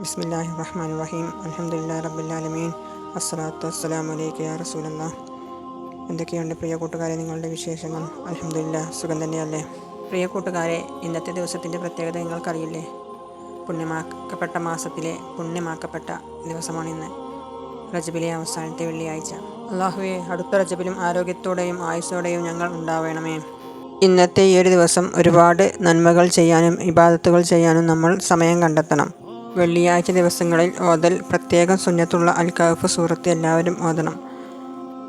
ബിസ്മില്ലാഹി റഹ്മാൻ റഹീം അലഹമുല്ലാ റബ്ബുല്ലാലമീൻ അസ്സലാത്തു അസ്സലാം അലൈക്ക് യാ റസൂലല്ല. എന്തൊക്കെയുണ്ട് പ്രിയ കൂട്ടുകാരെ നിങ്ങളുടെ വിശേഷങ്ങൾ? അലഹമുല്ല സുഖം തന്നെയല്ലേ? പ്രിയ കൂട്ടുകാരെ ഇന്നത്തെ ദിവസത്തിന്റെ പ്രത്യേകത നിങ്ങൾക്കറിയില്ലേ? പുണ്യമാക്കപ്പെട്ട മാസത്തിലെ പുണ്യമാക്കപ്പെട്ട ദിവസമാണ് ഇന്ന്. റജബിലെ അവസാനത്തെ വെള്ളിയാഴ്ച. അള്ളാഹുവെ അടുത്ത റജബിലും ആരോഗ്യത്തോടെയും ആയുസ്സോടെയും ഞങ്ങൾ ഉണ്ടാവണമേ. ഇന്നത്തെ ഈ ഒരു ദിവസം ഒരുപാട് നന്മകൾ ചെയ്യാനും ഇബാദത്തുകൾ ചെയ്യാനും നമ്മൾ സമയം കണ്ടെത്തണം. വെള്ളിയാഴ്ച ദിവസങ്ങളിൽ ഓതൽ പ്രത്യേകം സുന്നത്തുള്ള അൽ കഹഫ് സൂറത്ത് എല്ലാവരും ഓതണം.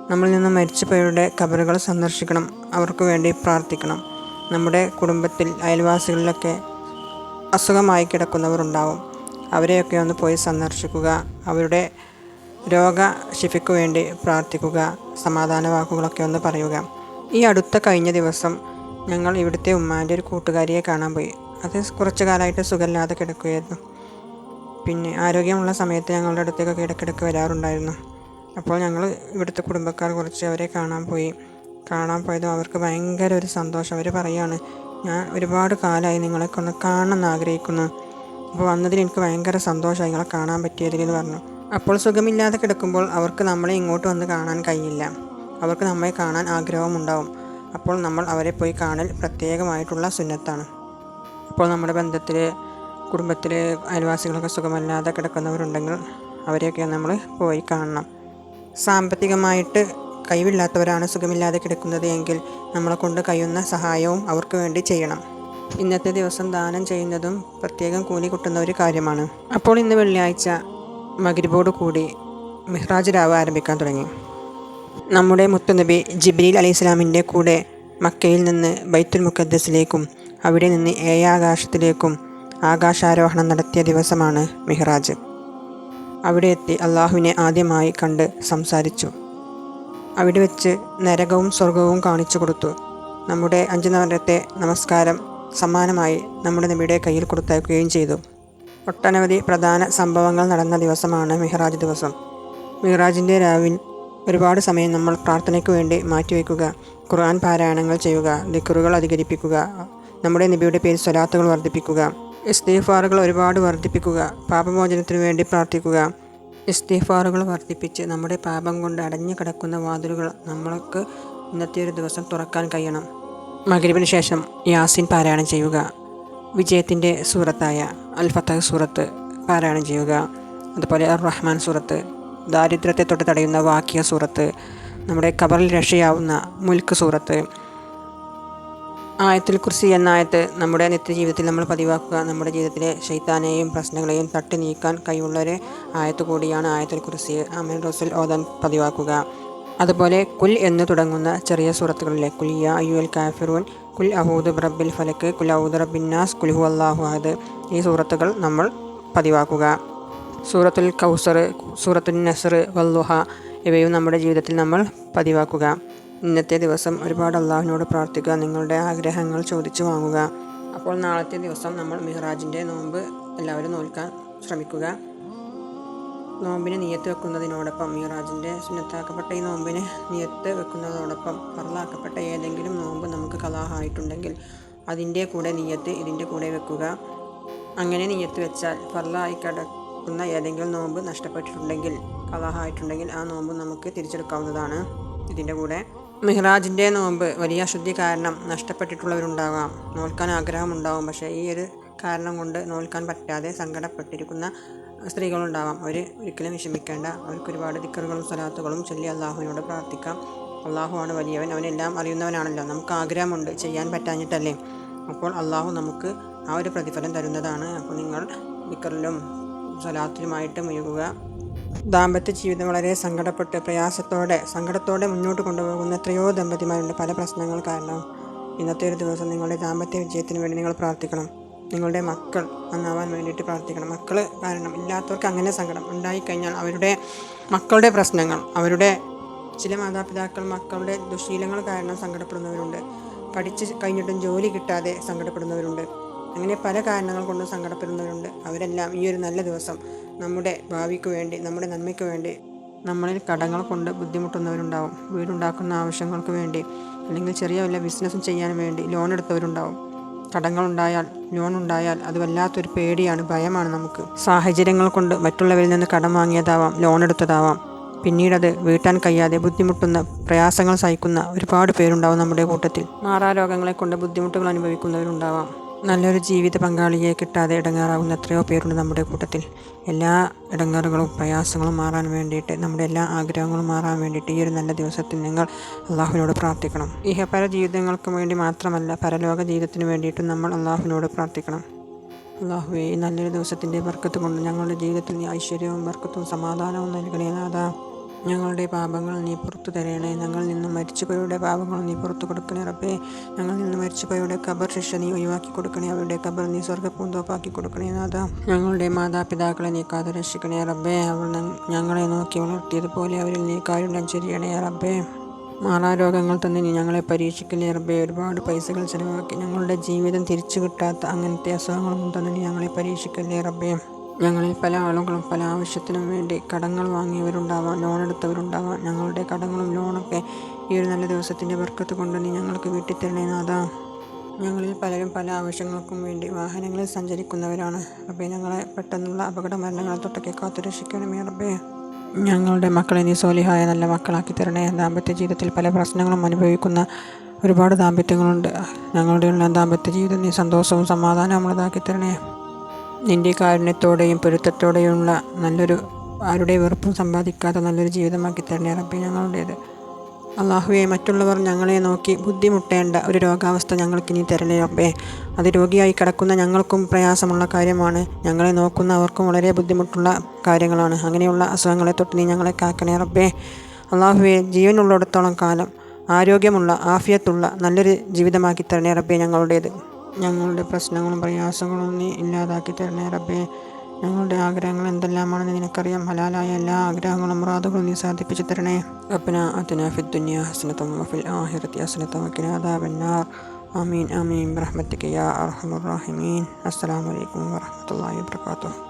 നമ്മളിൽ നിന്ന് മരിച്ചുപോയവരുടെ കബറുകൾ സന്ദർശിക്കണം. അവർക്ക് വേണ്ടി പ്രാർത്ഥിക്കണം. നമ്മുടെ കുടുംബത്തിൽ അയൽവാസികളിലൊക്കെ അസുഖമായി കിടക്കുന്നവരുണ്ടാവും അവരെയൊക്കെ ഒന്ന് പോയി സന്ദർശിക്കുക. അവരുടെ രോഗശിഫയ്ക്ക് വേണ്ടി പ്രാർത്ഥിക്കുക. സമാധാന വാക്കുകളൊക്കെ ഒന്ന് പറയുക. ഈ അടുത്ത കഴിഞ്ഞ ദിവസം ഞങ്ങൾ ഇവിടുത്തെ ഉമ്മാന്റെ ഒരു കൂട്ടുകാരിയെ കാണാൻ പോയി. അത് കുറച്ചു കാലമായിട്ട് സുഖമില്ലാതെ കിടക്കുകയായിരുന്നു. പിന്നെ ആരോഗ്യമുള്ള സമയത്ത് ഞങ്ങളുടെ അടുത്തേക്കൊക്കെ ഇടയ്ക്കിടയ്ക്ക് വരാറുണ്ടായിരുന്നു. അപ്പോൾ ഞങ്ങൾ ഇവിടുത്തെ കുടുംബക്കാർ കുറച്ച് അവരെ കാണാൻ പോയി. കാണാൻ പോയതും അവർക്ക് ഭയങ്കര ഒരു സന്തോഷം. അവർ പറയുകയാണ് ഞാൻ ഒരുപാട് കാലമായി നിങ്ങളെയൊക്കെ ഒന്ന് കാണണമെന്ന് ആഗ്രഹിക്കുന്നു. അപ്പോൾ വന്നതിന് എനിക്ക് ഭയങ്കര സന്തോഷമായി നിങ്ങളെ കാണാൻ പറ്റിയതിൽ എന്ന് പറഞ്ഞു. അപ്പോൾ സുഖമില്ലാതെ കിടക്കുമ്പോൾ അവർക്ക് നമ്മളെ ഇങ്ങോട്ട് വന്ന് കാണാൻ കഴിയില്ല. അവർക്ക് നമ്മളെ കാണാൻ ആഗ്രഹമുണ്ടാവും അപ്പോൾ നമ്മൾ അവരെ പോയി കാണൽ പ്രത്യേകമായിട്ടുള്ള സുന്നത്താണ്. അപ്പോൾ നമ്മുടെ ബന്ധത്തിൽ കുടുംബത്തിൽ അയൽവാസികളൊക്കെ സുഖമല്ലാതെ കിടക്കുന്നവരുണ്ടെങ്കിൽ അവരെയൊക്കെ നമ്മൾ പോയി കാണണം. സാമ്പത്തികമായിട്ട് കഴിവില്ലാത്തവരാണ് സുഖമില്ലാതെ കിടക്കുന്നത് എങ്കിൽ നമ്മളെ കൊണ്ട് കഴിയുന്ന സഹായവും അവർക്ക് വേണ്ടി ചെയ്യണം. ഇന്നത്തെ ദിവസം ദാനം ചെയ്യുന്നതും പ്രത്യേകം കൂലി കിട്ടുന്ന ഒരു കാര്യമാണ്. അപ്പോൾ ഇന്ന് വെള്ളിയാഴ്ച മകരിബോട് കൂടി മിഹ്റാജ് രാവ് ആരംഭിക്കാൻ തുടങ്ങി. നമ്മുടെ മുത്തുനബി ജിബ്രീൽ അലി ഇസ്ലാമിന്റെ കൂടെ മക്കയിൽ നിന്ന് ബൈത്തുൽ മുഖദ്ദസിലേക്കും അവിടെ നിന്ന് ഏയാകാശത്തിലേക്കും ആകാശാരോഹണം നടത്തിയ ദിവസമാണ് മിഹ്റാജ്. അവിടെ എത്തി അള്ളാഹുവിനെ ആദ്യമായി കണ്ട് സംസാരിച്ചു. അവിടെ വെച്ച് നരകവും സ്വർഗവും കാണിച്ചു കൊടുത്തു. നമ്മുടെ അഞ്ചു നേരത്തെ നമസ്കാരം സമ്മാനമായി നമ്മുടെ നബിയുടെ കയ്യിൽ കൊടുത്തയക്കുകയും ചെയ്തു. ഒട്ടനവധി പ്രധാന സംഭവങ്ങൾ നടന്ന ദിവസമാണ് മിഹ്റാജ് ദിവസം. മിഹ്റാജിന്റെ രാവിൽ ഒരുപാട് സമയം നമ്മൾ പ്രാർത്ഥനയ്ക്ക് വേണ്ടി മാറ്റിവെക്കുക ഖുർആൻ പാരായണങ്ങൾ ചെയ്യുക ദിക്കറുകൾ അധികരിപ്പിക്കുക നമ്മുടെ നബിയുടെ പേര് സ്വലാത്തുകൾ വർദ്ധിപ്പിക്കുക ഇസ്തീഫാറുകൾ ഒരുപാട് വർദ്ധിപ്പിക്കുക പാപമോചനത്തിനു വേണ്ടി പ്രാർത്ഥിക്കുക. ഇസ്തീഫാറുകൾ വർദ്ധിപ്പിച്ച് നമ്മുടെ പാപം കൊണ്ട് അടഞ്ഞു കിടക്കുന്ന വാതിലുകൾ നമ്മൾക്ക് ഇന്നത്തെ ഒരു ദിവസം തുറക്കാൻ കഴിയണം. മകരിവിന് ശേഷം യാസിൻ പാരായണം ചെയ്യുക. വിജയത്തിന്റെ സൂറത്തായ അൽ ഫത്തഹ് സൂറത്ത് പാരായണം ചെയ്യുക. അതുപോലെ അർ റഹ്മാൻ സൂറത്ത് ദാരിദ്ര്യത്തെ തൊട്ട് തടയുന്ന വാക്യ സൂറത്ത് നമ്മുടെ കബറിൽ രക്ഷയാവുന്ന മുൽക്ക് സൂറത്ത് ആയത്തിൽ കുറിച്ച് എന്ന ആയത്ത് നമ്മുടെ നിത്യജീവിതത്തിൽ നമ്മൾ പതിവാക്കുക നമ്മുടെ ജീവിതത്തിലെ ശൈത്താനെയും പ്രശ്നങ്ങളെയും തട്ടി നീക്കാൻ കഴിവുള്ളൊരു ആയത്ത് കൂടിയാണ് ആയത്തിൽ കുറിച്ച് അമീൻ റസൂൽ ഓതാൻ പതിവാക്കുക. അതുപോലെ കുൽ എന്ന് തുടങ്ങുന്ന ചെറിയ സുഹൃത്തുക്കളിലെ കുൽ യാ എൽ കാഫിറൂൻ കുൽ അഹൂദ് റബ്ബിൽ ഫലക്ക് കുൽ അഹൂദ് റബിന്നാസ് കുൽഹു അള്ളാഹു അഹദ് ഈ സുഹൃത്തുക്കൾ നമ്മൾ പതിവാക്കുക. സൂറത്തുൽ കൗസർ സൂറത്തുൽ നസർ വല്ലുഹ ഇവയും നമ്മുടെ ജീവിതത്തിൽ നമ്മൾ പതിവാക്കുക. ഇന്നത്തെ ദിവസം ഒരുപാട് അള്ളാഹുവിനോട് പ്രാർത്ഥിക്കുക നിങ്ങളുടെ ആഗ്രഹങ്ങൾ ചോദിച്ചു വാങ്ങുക. അപ്പോൾ നാളത്തെ ദിവസം നമ്മൾ മിഹ്റാജിന്റെ നോമ്പ് എല്ലാവരും നോൽക്കാൻ ശ്രമിക്കുക. നോമ്പിന് നിയത്ത് വെക്കുന്നതിനോടൊപ്പം മിഹ്റാജിന്റെ സുന്നത്താക്കപ്പെട്ട ഈ നോമ്പിന് നിയത്ത് വെക്കുന്നതോടൊപ്പം പറലാക്കപ്പെട്ട ഏതെങ്കിലും നോമ്പ് നമുക്ക് കലാഹായിട്ടുണ്ടെങ്കിൽ അതിന്റെ കൂടെ നിയത്ത് ഇതിന്റെ കൂടെ വെക്കുക. അങ്ങനെ നിയത്ത് വെച്ചാൽ ഫറലായി കിടക്കുന്ന ഏതെങ്കിലും നോമ്പ് നഷ്ടപ്പെട്ടിട്ടുണ്ടെങ്കിൽ കലാഹായിട്ടുണ്ടെങ്കിൽ ആ നോമ്പ് നമുക്ക് തിരിച്ചെടുക്കാവുന്നതാണ്. ഇതിന്റെ കൂടെ മിഹ്റാജിന്റെ നോമ്പ് വലിയ അശുദ്ധി കാരണം നഷ്ടപ്പെട്ടിട്ടുള്ളവരുണ്ടാകാം. നോൽക്കാൻ ആഗ്രഹമുണ്ടാകും പക്ഷേ ഈ ഒരു കാരണം കൊണ്ട് നോൽക്കാൻ പറ്റാതെ സങ്കടപ്പെട്ടിരിക്കുന്ന സ്ത്രീകളുണ്ടാവാം. അവർ ഒരിക്കലും വിഷമിക്കേണ്ട. അവർക്ക് ഒരുപാട് ദിക്കറുകളും സ്ഥലാത്തുകളും ചൊല്ലി അള്ളാഹുവിനോട് പ്രാർത്ഥിക്കാം. അള്ളാഹുവാണ് വലിയവൻ. അവനെല്ലാം അറിയുന്നവനാണല്ലോ. നമുക്ക് ആഗ്രഹമുണ്ട് ചെയ്യാൻ പറ്റാഞ്ഞിട്ടല്ലേ. അപ്പോൾ അള്ളാഹു നമുക്ക് ആ ഒരു പ്രതിഫലം തരുന്നതാണ്. അപ്പോൾ നിങ്ങൾ ദിക്കറിലും സ്വലാത്തിലുമായിട്ട് മുഴുകുക. ദാമ്പത്യ ജീവിതം വളരെ സങ്കടപ്പെട്ട് പ്രയാസത്തോടെ സങ്കടത്തോടെ മുന്നോട്ട് കൊണ്ടുപോകുന്ന എത്രയോ ദമ്പതിമാരുണ്ട്. പല പ്രശ്നങ്ങൾ കാരണം ഇന്നത്തെ ഒരു ദിവസം നിങ്ങളുടെ ദാമ്പത്യ വിജയത്തിന് വേണ്ടി നിങ്ങൾ പ്രാർത്ഥിക്കണം. നിങ്ങളുടെ മക്കൾ നന്നാവാൻ വേണ്ടിയിട്ട് പ്രാർത്ഥിക്കണം. മക്കൾ കാരണം ഇല്ലാത്തവർക്ക് അങ്ങനെ സങ്കടം ഉണ്ടായിക്കഴിഞ്ഞാൽ അവരുടെ മക്കളുടെ പ്രശ്നങ്ങൾ അവരുടെ ചില മാതാപിതാക്കൾ മക്കളുടെ ദുശീലങ്ങൾ കാരണം സങ്കടപ്പെടുന്നവരുണ്ട്. പഠിച്ച് കഴിഞ്ഞിട്ടും ജോലി കിട്ടാതെ സങ്കടപ്പെടുന്നവരുണ്ട്. അങ്ങനെ പല കാരണങ്ങൾ കൊണ്ട് സങ്കടപ്പെടുന്നവരുണ്ട്. അവരെല്ലാം ഈ ഒരു നല്ല ദിവസം നമ്മുടെ ഭാവിക്ക് വേണ്ടി നമ്മുടെ നന്മയ്ക്ക് വേണ്ടി നമ്മളിൽ കടങ്ങൾ കൊണ്ട് ബുദ്ധിമുട്ടുന്നവരുണ്ടാവും. വീടുണ്ടാക്കുന്ന ആവശ്യങ്ങൾക്ക് വേണ്ടി അല്ലെങ്കിൽ ചെറിയ വല്ല ബിസിനസ്സും ചെയ്യാൻ വേണ്ടി ലോൺ എടുത്തവരുണ്ടാവും. കടങ്ങളുണ്ടായാൽ ലോൺ ഉണ്ടായാൽ അത് വല്ലാത്തൊരു പേടിയാണ് ഭയമാണ് നമുക്ക്. സാഹചര്യങ്ങൾ കൊണ്ട് മറ്റുള്ളവരിൽ നിന്ന് കടം വാങ്ങിയതാവാം ലോൺ എടുത്തതാവാം. പിന്നീടത് വീട്ടാൻ കഴിയാതെ ബുദ്ധിമുട്ടുന്ന പ്രയാസങ്ങൾ സഹിക്കുന്ന ഒരുപാട് പേരുണ്ടാവും നമ്മുടെ കൂട്ടത്തിൽ. മാറാരോഗങ്ങളെ കൊണ്ട് ബുദ്ധിമുട്ടുകൾ അനുഭവിക്കുന്നവരുണ്ടാവാം. നല്ലൊരു ജീവിത പങ്കാളിയെ കിട്ടാതെ ഇടങ്ങാറാവുന്ന എത്രയോ പേരുണ്ട് നമ്മുടെ കൂട്ടത്തിൽ. എല്ലാ ഇടങ്ങാറുകളും പ്രയാസങ്ങളും മാറാൻ വേണ്ടിയിട്ട് നമ്മുടെ എല്ലാ ആഗ്രഹങ്ങളും മാറാൻ വേണ്ടിയിട്ട് ഈ ഒരു നല്ല ദിവസത്തിൽ നിങ്ങൾ അള്ളാഹുവിനോട് പ്രാർത്ഥിക്കണം. ഇഹപര ജീവിതങ്ങൾക്ക് വേണ്ടി മാത്രമല്ല പരലോക ജീവിതത്തിന് വേണ്ടിയിട്ടും നമ്മൾ അള്ളാഹുവിനോട് പ്രാർത്ഥിക്കണം. അള്ളാഹുവെ ഈ നല്ലൊരു ദിവസത്തിന്റെ ബർക്കത്ത് കൊണ്ട് ഞങ്ങളുടെ ജീവിതത്തിൽ ഐശ്വര്യവും ബർക്കത്തും സമാധാനവും നൽകണേ ഞങ്ങളുടെ പാപങ്ങൾ നീ പുറത്തു തരണേ. ഞങ്ങൾ നിന്ന് മരിച്ചുപോയവരുടെ പാപങ്ങൾ നീ പുറത്തു കൊടുക്കണേ റബ്ബേ. ഞങ്ങൾ നിന്ന് മരിച്ചുപോയവരുടെ കബർ ശിക്ഷ നീ ഒഴിവാക്കി കൊടുക്കണേ. അവരുടെ കബർ നീ സ്വർഗപൂന്തോപ്പാക്കി കൊടുക്കണേ നാഥ. ഞങ്ങളുടെ മാതാപിതാക്കളെ നീ കാതെ രക്ഷിക്കണേ റബ്ബേ. അവർ ഞങ്ങളെ നോക്കി വളർത്തിയതുപോലെ അവരിൽ നീ കാരുണ്യം ചെയ്യണേ റബ്ബേ. മാറാരോഗങ്ങൾ തന്നെ നീ ഞങ്ങളെ പരീക്ഷിക്കണേ റബ്ബേ. ഒരുപാട് പൈസകൾ ചിലവാക്കി ഞങ്ങളുടെ ജീവിതം തിരിച്ചു കിട്ടാത്ത അങ്ങനത്തെ അസുഖങ്ങളൊന്നും തന്നെ നീ ഞങ്ങളെ പരീക്ഷിക്കലേ റബ്ബേ. ഞങ്ങളിൽ പല ആളുകളും പല ആവശ്യത്തിനും വേണ്ടി കടങ്ങൾ വാങ്ങിയവരുണ്ടാവാം ലോൺ എടുത്തവരുണ്ടാവാം. ഞങ്ങളുടെ കടങ്ങളും ലോണൊക്കെ ഈ ഒരു നല്ല ദിവസത്തിന്റെ വർക്കത്ത് കൊണ്ട് ഞങ്ങൾക്ക് വീട്ടിത്തരണേ നാഥാ. ഞങ്ങളിൽ പലരും പല ആവശ്യങ്ങൾക്കും വേണ്ടി വാഹനങ്ങളിൽ സഞ്ചരിക്കുന്നവരാണ്. അപ്പോൾ ഞങ്ങളെ പെട്ടെന്നുള്ള അപകട മരണങ്ങളെ തൊട്ടൊക്കെ കാത്തുരക്ഷിക്കണമേ റബ്ബേ. ഞങ്ങളുടെ മക്കളെ നീ സോലിഹായ നല്ല മക്കളാക്കി തരണേ. ദാമ്പത്യ ജീവിതത്തിൽ പല പ്രശ്നങ്ങളും അനുഭവിക്കുന്ന ഒരുപാട് ദാമ്പത്യങ്ങളുണ്ട്. ഞങ്ങളുടെ ഉള്ള ദാമ്പത്യ ജീവിതം നീ സന്തോഷവും സമാധാനവും ഉള്ളതാക്കി തരണേ. നിന്റെ കാരുണ്യത്തോടെയും പൊരുത്തത്തോടെയുമുള്ള നല്ലൊരു ആരുടെ വെറുപ്പും സമ്പാദിക്കാത്ത നല്ലൊരു ജീവിതമാക്കി തരണേ റബ്ബി ഞങ്ങളുടേത്. അള്ളാഹുവെ മറ്റുള്ളവർ ഞങ്ങളെ നോക്കി ബുദ്ധിമുട്ടേണ്ട ഒരു രോഗാവസ്ഥ ഞങ്ങൾക്ക് ഇനി തരണേ റബ്ബേ. അത് രോഗിയായി കിടക്കുന്ന ഞങ്ങൾക്കും പ്രയാസമുള്ള കാര്യമാണ്. ഞങ്ങളെ നോക്കുന്ന അവർക്കും വളരെ ബുദ്ധിമുട്ടുള്ള കാര്യങ്ങളാണ്. അങ്ങനെയുള്ള അസുഖങ്ങളെ തൊട്ട് നീ ഞങ്ങളെ കാക്കണേ റബ്ബേ. അള്ളാഹുവെ ജീവനുള്ളിടത്തോളം കാലം ആരോഗ്യമുള്ള ആഫിയത്തുള്ള നല്ലൊരു ജീവിതമാക്കി തരണേ റബ്ബേ ഞങ്ങളുടേത്. ഞങ്ങളുടെ പ്രശ്നങ്ങളും പ്രയാസങ്ങളും നീ ഇല്ലാതാക്കി തരണേ റബ്ബേ. ഞങ്ങളുടെ ആഗ്രഹങ്ങൾ എന്തെല്ലാമാണെന്ന് നിനക്കറിയാം. ഹലാലായ എല്ലാ ആഗ്രഹങ്ങളും മുറാദുകളും നീ സാധിപ്പിച്ചു തരണേ. റബ്ബന അതിന ഫിദ്ദുനിയ ഹസനത്തും വഫിൽ ആഹിറത്തി ഹസനത്തും വക്കിന അദാബന്നാർ ആമീൻ ആമീൻ. ബിറഹ്മത്തിക യാ അർഹമുർ റഹീമീൻ. അസ്സലാമു അലൈക്കും വബറകാതുഹു.